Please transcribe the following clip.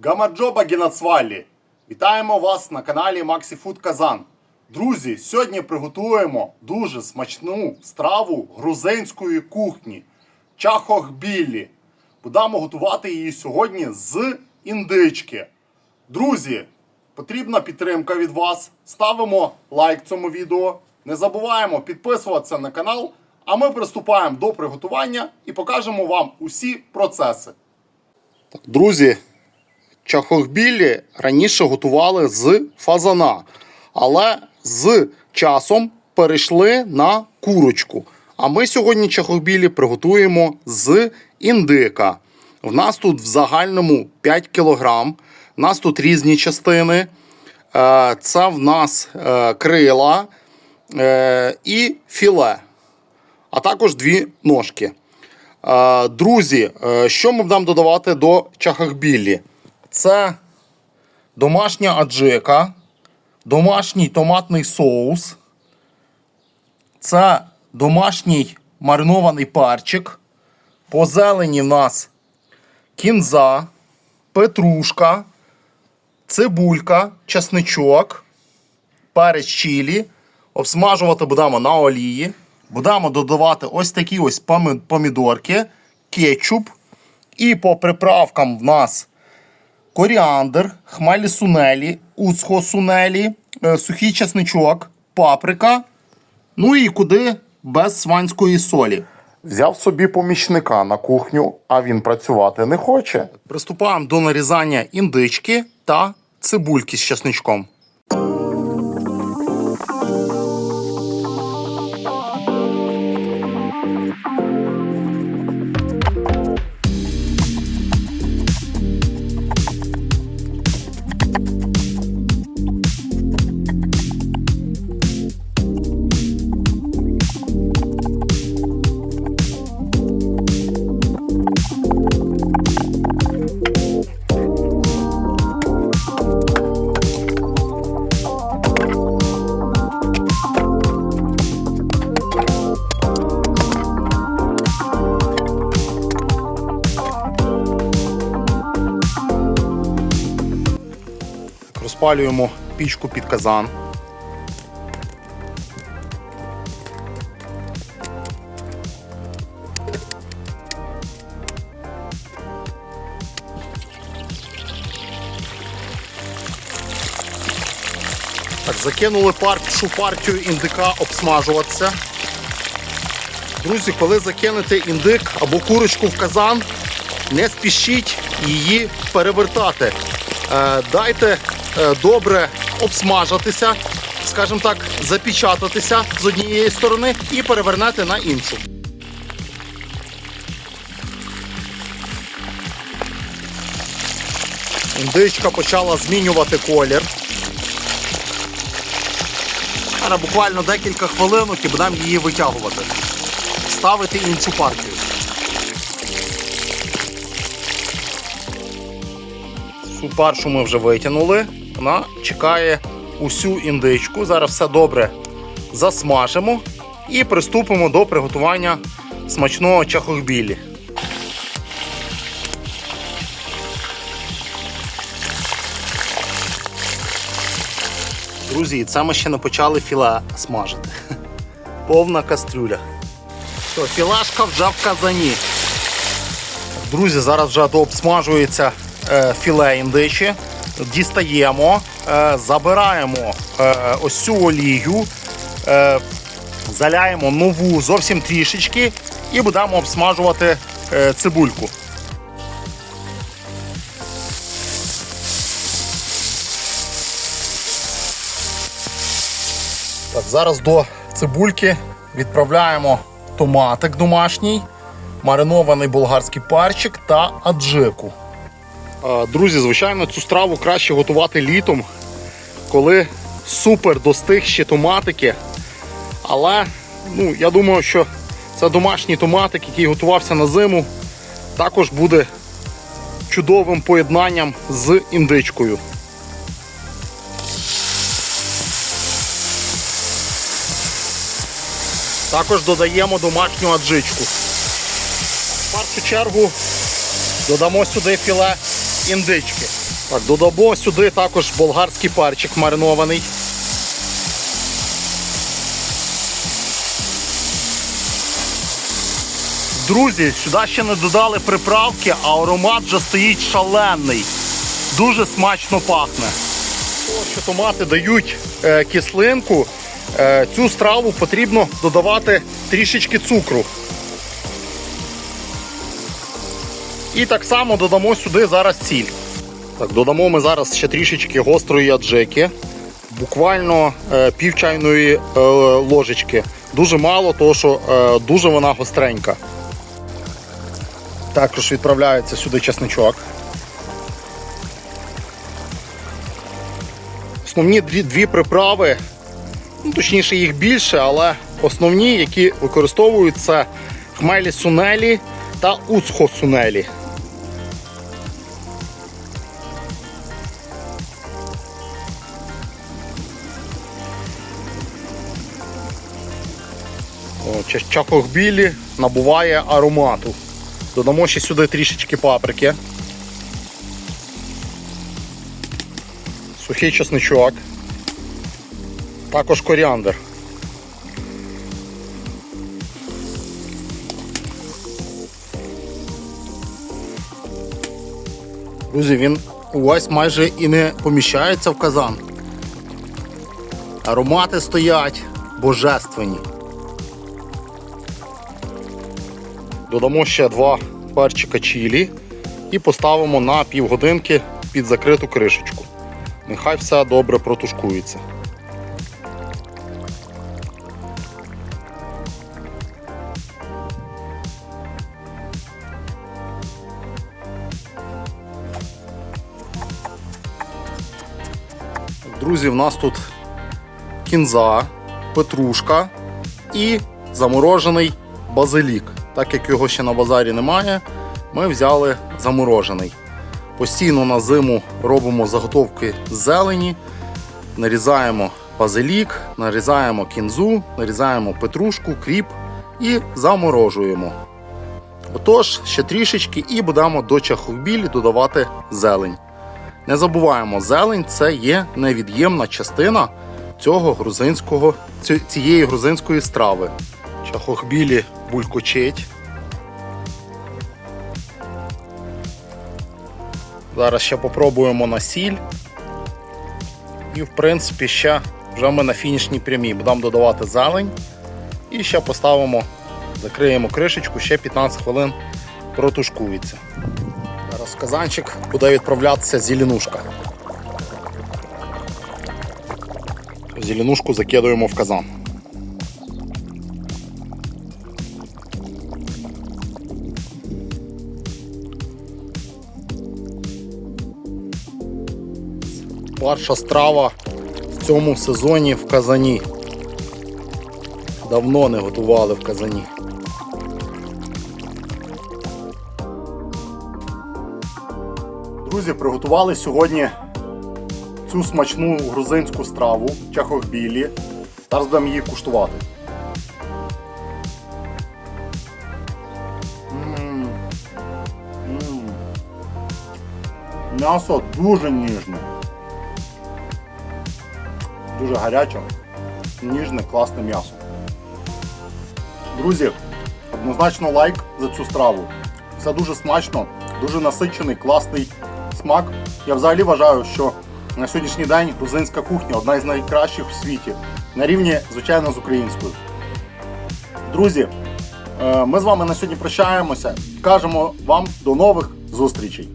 Гамаджоба Генацвалі! Вітаємо вас на каналі Maxi Food Казан. Друзі, сьогодні приготуємо дуже смачну страву грузинської кухні чахохбілі. Будемо готувати її сьогодні з індички. Друзі, потрібна підтримка від вас. Ставимо лайк цьому відео. Не забуваємо підписуватися на канал. А ми приступаємо до приготування і покажемо вам усі процеси. Друзі, чахохбілі раніше готували з фазана, але з часом перейшли на курочку. А ми сьогодні чахохбілі приготуємо з індика. В нас тут в загальному 5 кг. У нас тут різні частини. Е, Це в нас е, крила е, і філе, а також дві ножки. Друзі, що ми будемо додавати до чахахбілі? Це домашня аджика, домашній томатний соус, це домашній маринований парчик. По зелені в нас кінза, петрушка, цибулька, чесничок, перець чилі. Обсмажувати будемо на олії. Будемо додавати ось такі ось помідорки, кетчуп. І по приправкам в нас коріандр, хмалі сунелі, уцхо сунелі, е, сухий чесничок, паприка. Ну і куди без сванської солі. Взяв собі помічника на кухню, а він працювати не хоче. Приступаємо до нарізання індички та цибульки з чесничком. Розпалюємо пічку під казан. Так, закинули першу партію індика обсмажуватися. Друзі, коли закинете індик або курочку в казан, не спішіть її перевертати. Е, Дайте добре обсмажитися, скажімо так, запечататися з однієї сторони і перевернете на іншу. Індичка почала змінювати колір. Зараз буквально декілька хвилинок і будемо її витягувати. Ставити іншу партію. Цю першу ми вже витягнули. Вона чекає усю індичку. Зараз все добре засмажимо і приступимо до приготування смачного чахохбілі. Друзі, це ми ще не почали філе смажити. Повна кастрюля. Що, філашка вже в казані. Друзі, зараз вже дообсмажується е, філе індичі. Дістаємо, е, забираємо е, ось цю олію, е, заляємо нову зовсім трішечки і будемо обсмажувати цибульку. Так, зараз до цибульки відправляємо томатик домашній, маринований болгарський парчик та аджику. Друзі, звичайно, цю страву краще готувати літом, коли супер достигші томатики. Але ну, я думаю, що це домашній томатик, який готувався на зиму, також буде чудовим поєднанням з індичкою. Також додаємо домашню аджичку. В першу чергу додамо сюди філе індички. Так, додамо сюди також болгарський перчик маринований. Друзі, сюди ще не додали приправки, а аромат вже стоїть шалений. Дуже смачно пахне. Що томати дають е, кислинку, е, цю страву потрібно додавати трішечки цукру. І так само додамо сюди зараз сіль. Так, додамо ми зараз ще трішечки гострої аджики. Буквально е, пів чайної е, ложечки. Дуже мало, тому що е, дуже вона гостренька. Також відправляється сюди чесничок. Основні дві, дві приправи, ну, точніше їх більше, але основні, які використовують, це хмелі сунелі та уцхо сунелі. Чакохбілі набуває аромату. Додамо ще сюди трішечки паприки. Сухий чесничок. Також коріандр. Друзі, він увесь майже і не поміщається в казан. Аромати стоять божественні. Додамо ще два перчика чилі і поставимо на півгодинки під закриту кришечку. Нехай все добре протушкується. Друзі, в нас тут кінза, петрушка і заморожений базилік. Так як його ще на базарі немає, ми взяли заморожений. Постійно на зиму робимо заготовки з зелені, нарізаємо базилік, нарізаємо кінзу, нарізаємо петрушку, кріп і заморожуємо. Отож, ще трішечки і будемо до чахохбілі додавати зелень. Не забуваємо, зелень це є невід'ємна частина цього грузинського, цієї грузинської страви. Чахохбілі булькочить. Зараз ще попробуємо на сіль. І в принципі ще вже ми на фінішній прямій. Будемо додавати зелень. І ще поставимо, закриємо кришечку, ще 15 хвилин протушкується. Зараз казанчик буде відправлятися зеленушка. Зеленушку закидуємо в казан. Перша страва в цьому сезоні в казані. Давно не готували в казані. Друзі, приготували сьогодні цю смачну грузинську страву чахохбілі. Зараз будемо її куштувати. М'ясо дуже ніжне. Дуже гаряче, ніжне, класне м'ясо. Друзі, однозначно лайк за цю страву. Все дуже смачно, дуже насичений, класний смак. Я взагалі вважаю, що на сьогоднішній день грузинська кухня одна із найкращих в світі. На рівні, звичайно, з українською. Друзі, е, ми з вами на сьогодні прощаємося. Кажемо вам до нових зустрічей.